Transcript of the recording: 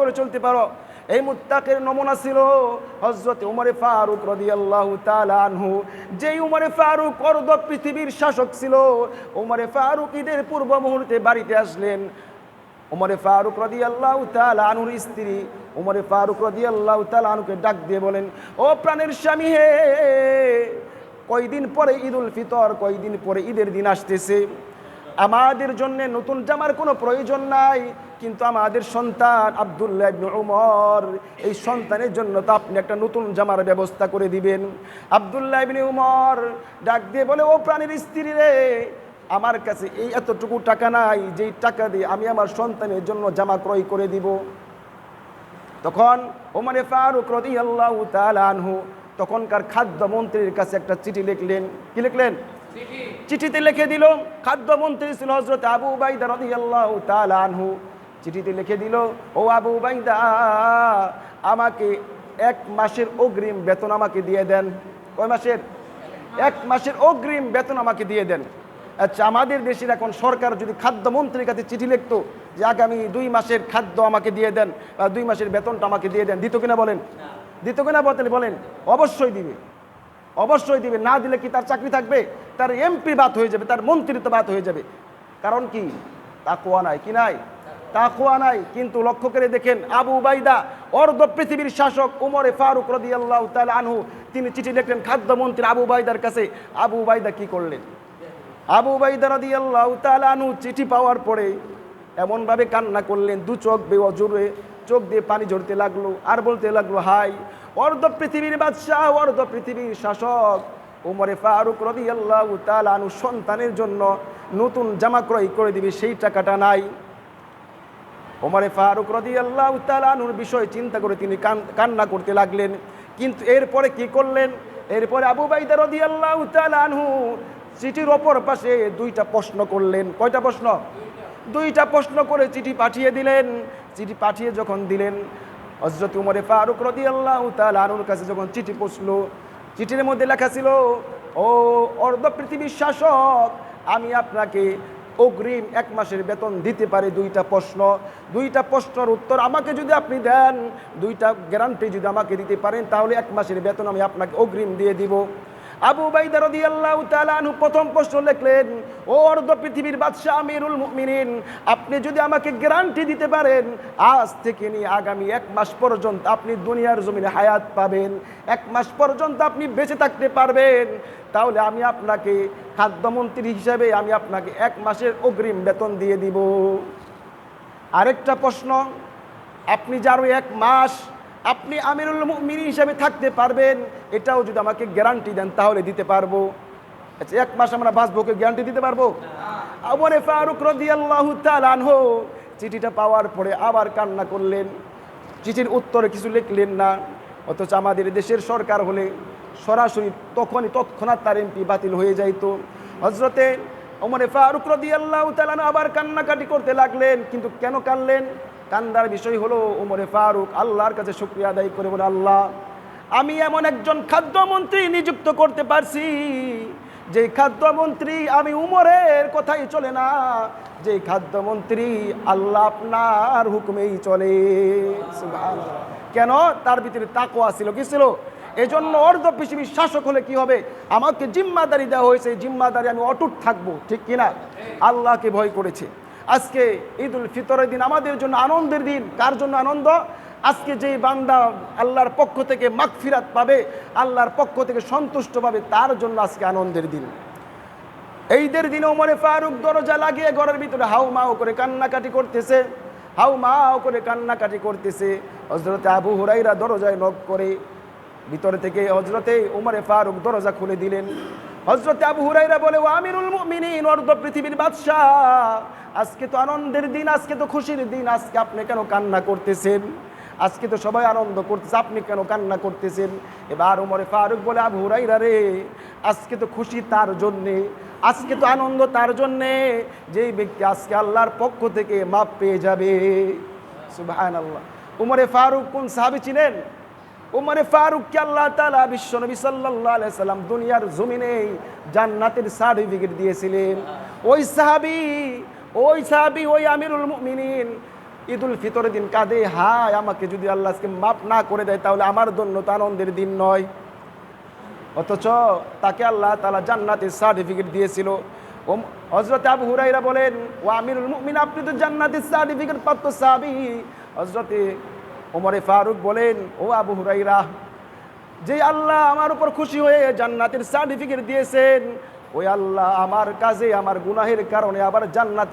করে চলতে পারো। এই মুত্তাকের নমুনা ছিল হজরত উমরে ফারুক রাদিয়াল্লাহু আনহু। যেই উমরে ফারুক অর্ধ পৃথিবীর শাসক ছিল, উমরে ফারুক ঈদের পূর্ব মুহূর্তে বাড়িতে আসলেন। উমরে ফারুক তাআলা আনহুর স্ত্রী উমরে ফারুক তাআলা আনহুকে ডাক দিয়ে বলেন, ও প্রাণের স্বামী হে, কয়দিন পরে ঈদুল ফিতর, কয়দিন পরে ঈদের দিন আসতেছে? আমাদের জন্য নতুন জামার কোনো প্রয়োজন নাই। কিন্তু আমাদের সন্তান আবদুল্লাহ উমর, এই সন্তানের জন্য তো আপনি একটা নতুন জামার ব্যবস্থা করে দিবেন। আবদুল্লাহ ইবনে উমর ডাক দিয়ে বলে, ও প্রাণীর স্ত্রী রে, আমার কাছে এই এতটুকু টাকা নাই, যেই টাকা দিয়ে আমি আমার সন্তানের জন্য জামা ক্রয় করে দিব। তখন ওমরে ফারুক রদি আল্লাহ আনহু তখনকার খাদ্যমন্ত্রীর কাছে একটা চিঠি লিখলেন। কি লিখলেন? চিঠিতে লিখে দিল খাদ্যমন্ত্রী ছিল হজরত আবু বাইদা রদি আল্লাহ আনহু। চিঠিতে লিখে দিল, ও আবু বাইদা আমাকে এক মাসের অগ্রিম বেতন আমাকে দিয়ে দেন। কয় মাসের? এক মাসের অগ্রিম বেতন আমাকে দিয়ে দেন। আচ্ছা আমাদের দেশের এখন সরকার যদি খাদ্যমন্ত্রীর কাছে চিঠি লিখতো যে আগামী দুই মাসের খাদ্য আমাকে দিয়ে দেন বা দুই মাসের বেতনটা আমাকে দিয়ে দেন, দিত কিনা বলেন? দিত কিনা বলেন, অবশ্যই দিবে। অবশ্যই দিবে, না দিলে কি তার চাকরি থাকবে? তার এমপি বাদ হয়ে যাবে, তার মন্ত্রিত্ব বাদ হয়ে যাবে। কারণ কি? তা তাকুয়া নাই কি নাই? তা তাকুয়া নাই। কিন্তু লক্ষ্য করে দেখেন, আবু বাইদা অর্ধ পৃথিবীর শাসক উমরে ফারুক রদি আল্লাহ আনহু, তিনি চিঠি লিখলেন খাদ্যমন্ত্রী আবু বাইদার কাছে। আবু বাইদা কি করলেন? আবু বাইদা রদি আল্লাহ আনহু চিঠি পাওয়ার পরে এমনভাবে কান্না করলেন, দু চোখ বেওজুরে চোখ দিয়ে পানি ঝরতে লাগল, আর বলতে লাগল, হাই অর্ধ পৃথিবীর বাদশাহ, অর্ধ পৃথিবীর শাসক। উমরে ফারুক রদি আল্লাহ আনু সন্তানের জন্য নতুন জামা ক্রয় করে দিবে, সেই টাকাটা নাই। ওমরে ফারুক রদি আল্লাহ তালানুর বিষয় চিন্তা করে তিনি কান- কান্না করতে লাগলেন। কিন্তু এরপরে কি করলেন? এরপরে আবু বাইদা রদি আল্লাহ তালানহু চিঠির অপর পাশে দুইটা প্রশ্ন করলেন। কয়টা প্রশ্ন? দুইটা প্রশ্ন করে চিঠি পাঠিয়ে দিলেন। চিঠি পাঠিয়ে যখন দিলেন হজরত উমরে ফারুক রদি আল্লাহ তালুর কাছে যখন চিঠি পৌঁছলো, চিঠির মধ্যে লেখা ছিল, ও অর্ধ পৃথিবীর শাসক, আমি আপনাকে অগ্রিম এক মাসের বেতন দিতে পারে দুইটা প্রশ্ন। দুইটা প্রশ্নের উত্তর আমাকে যদি আপনি দেন, দুইটা গ্যারান্টি যদি আমাকে দিতে পারেন, তাহলে এক মাসের বেতন আমি আপনাকে অগ্রিম দিয়ে দিব। আবু বাইদা রাদিয়াল্লাহু তাআলা আনহু প্রথম প্রশ্ন লিখলেন, ও অর্ধ পৃথিবীর বাদশাহ আমিরুল মুমিনিন, আপনি যদি আমাকে গ্যারান্টি দিতে পারেন, আজ থেকে নিয়ে আগামী এক মাস পর্যন্ত আপনি দুনিয়ার জমিনে হায়াত পাবেন। এক মাস পর্যন্ত আপনি বেঁচে থাকতে পারবেন। তাহলে আমি আপনাকে খাদ্যমন্ত্রী হিসাবে আমি আপনাকে এক মাসের অগ্রিম বেতন দিয়ে দিব। আরেকটা প্রশ্ন, আপনি যারও এক মাস আপনি আমিরুল মিনি হিসাবে থাকতে পারবেন, এটাও যদি আমাকে গ্যারান্টি দেন, তাহলে দিতে পারব। আচ্ছা এক মাস আমরা বাঁচবো কে গ্যারান্টি দিতে পারব? আবরে ফারুক রদিয়াল্লাহু তাআলাহু চিঠিটা পাওয়ার পরে আবার কান্না করলেন। চিঠির উত্তরে কিছু লিখলেন না, অথচ আমাদের দেশের সরকার হলে সরাসরি তখনই তৎক্ষণাৎ তার এমপি বাতিল হয়ে যাইতো। হজরতে ওমরে ফারুক রদিয়াল্লাহু তাআলা আবার কান্নাকাটি করতে লাগলেন, কিন্তু কেন কানলেন কান্দার বিষয় হলো উমরে ফারুক, আল্লাহর কাছে শুক্রিয়া আদায় করে বলে, আল্লাহ, আমি এমন একজন খাদ্যমন্ত্রী নিযুক্ত করতে পারছি যে খাদ্যমন্ত্রী আমি উমরের কথাই চলে না যে খাদ্যমন্ত্রী আল্লাহ আপনার হুকুমেই চলে। কেন? তার ভিতরে তাকোয়া ছিল, কি ছিল? এজন্য অর্ধ পৃথিবীর শাসক হলে কি হবে? আমাকে জিম্মাদারি দেওয়া হয়েছে, এই জিম্মাদারি আমি অটুট থাকব, ঠিক কিনা? আল্লাহকে ভয় করেছে। আজকে ঈদ উল ফিতরের দিন, আমাদের জন্য আনন্দের দিন। কার জন্য আনন্দ? আজকে যেই বান্দা আল্লাহর পক্ষ থেকে মাগফিরাত পাবে, আল্লাহর পক্ষ থেকে সন্তুষ্ট পাবে, তার জন্য আজকে আনন্দের দিন। এইদের দিনে ওমরে ফারুক দরজা লাগিয়ে ঘরের ভিতরে হাউ মাও করে কান্নাকাটি করতেছে, হাউ মাও করে কান্নাকাটি করতেছে। হজরতে আবু হুরাইরা দরজায় নক করে ভিতরে থেকে হজরতে উমরে ফারুক দরজা খুলে দিলেন। হজরতে আবু হুরাইরা বলে, ও আমিরুল মুমিনিন, অর্ধ পৃথিবীর বাদশাহ। আজকে তো আনন্দের দিন, আজকে তো খুশির দিন, আজকে আপনি কেন কান্না করতেছেন? আজকে তো সবাই আনন্দ করতেছে, আপনি কেন কান্না করতেছেন? এবার উমরে ফারুক বলে, আবু হুরাইরা রে, আজকে তো খুশি তার জন্যে, আজকে তো আনন্দ তার জন্যে, যেই ব্যক্তি আজকে আল্লাহর পক্ষ থেকে মাপ পেয়ে যাবে। সুবহান আল্লাহ উমরে ফারুক কোন সাহাবি ছিলেন? উমরে ফারুককে আল্লাহ তালা বিশ্ব নবী সাল্লাহ সাল্লাম দুনিয়ার জমিনে জান্নাতের সার্টিফিকেট দিয়েছিলেন। ওই সাহাবি ওই সাহাবি, ওই আমিরুল মুমিনিন, ঈদুল ফিতরের দিন কাঁদে, হায়, আমাকে যদি আল্লাহ আজকে মাফ না করে দেয়, তাহলে আমার জন্য তো আনন্দের দিন নয়। অথচ তাকে আল্লাহ তালা জান্নাতের সার্টিফিকেট দিয়েছিল। ও হজরত আবু হুরাইরা বলেন, ও আমিরুল মুমিন, আপনি তো জান্নাতের সার্টিফিকেট প্রাপ্ত সাবি হজরতে ওমরে ফারুক বলেন, ও আবু হুরাইরা, যে আল্লাহ আমার উপর খুশি হয়ে জান্নাতের সার্টিফিকেট দিয়েছেন, ওই আল্লাহ আমার কাজে, আমার গুনাহের কারণে আবার জান্নাত